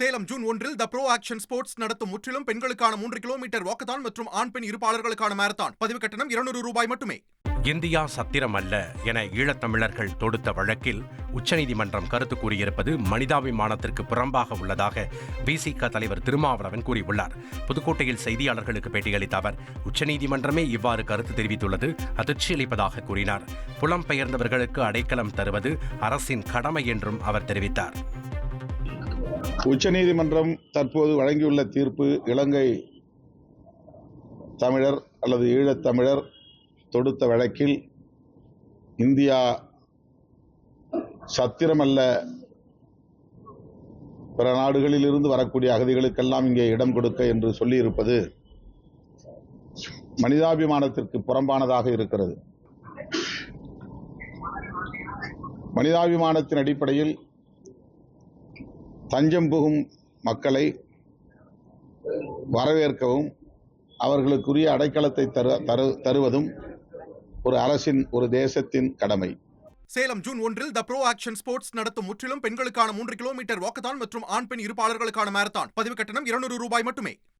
Salem June ஒன்றில் த bro action sports நடத்தும் முற்றிலும் பெண்களுக்கான மூன்று கிலோமீட்டர் வாக்கத்தான் மற்றும் ஆண் பெண் இருப்பாளர்களுக்கான மாரத்தான் பதிவு கட்டணம் இருநூறு ரூபாய் மட்டுமே. இந்தியா சத்திரம் அல்ல என ஈழத்தமிழர்கள் தொடுத்த வழக்கில் உச்சநீதிமன்றம் கருத்து கூறியிருப்பது மனிதாபிமானத்திற்கு புறம்பாக உள்ளதாக விசிக தலைவர் திருமாவளவன் கூறியுள்ளார். புதுக்கோட்டையில் செய்தியாளர்களுக்கு பேட்டியளித்த அவர் உச்சநீதிமன்றமே இவ்வாறு கருத்து தெரிவித்துள்ளது அதிர்ச்சியளிப்பதாக கூறினார். புலம்பெயர்ந்தவர்களுக்கு அடைக்கலம் தருவது அரசின் கடமை என்றும் அவர் தெரிவித்தார். உச்சநீதிமன்றம் தற்போது வழங்கியுள்ள தீர்ப்பு இலங்கை தமிழர் அல்லது ஈழத்தமிழர் தொடுத்த வழக்கில் இந்தியா சத்திரமல்ல. பிற நாடுகளில் இருந்து வரக்கூடிய அகதிகளுக்கெல்லாம் இங்கே இடம் கொடுக்க என்று சொல்லியிருப்பது மனிதாபிமானத்திற்கு புறம்பானதாக இருக்கிறது. மனிதாபிமானத்தின் அடிப்படையில் தஞ்சம் புகும் மக்களை வரவேற்கவும் அவர்களுக்குரிய அடைக்கலத்தை தரு தரு தருவதும் ஒரு அரசின் ஒரு தேசத்தின் கடமை. சேலம் ஜூன் ஒன்றில் த ப்ரோ ஆக்ஷன் ஸ்போர்ட்ஸ் நடத்தும் முற்றிலும் பெண்களுக்கான மூன்று கிலோமீட்டர் வாக்கத்தான் மற்றும் ஆண் பெண் இருப்பாளர்களுக்கான மேரத்தான் பதிவு கட்டணம் இருநூறு ரூபாய் மட்டுமே.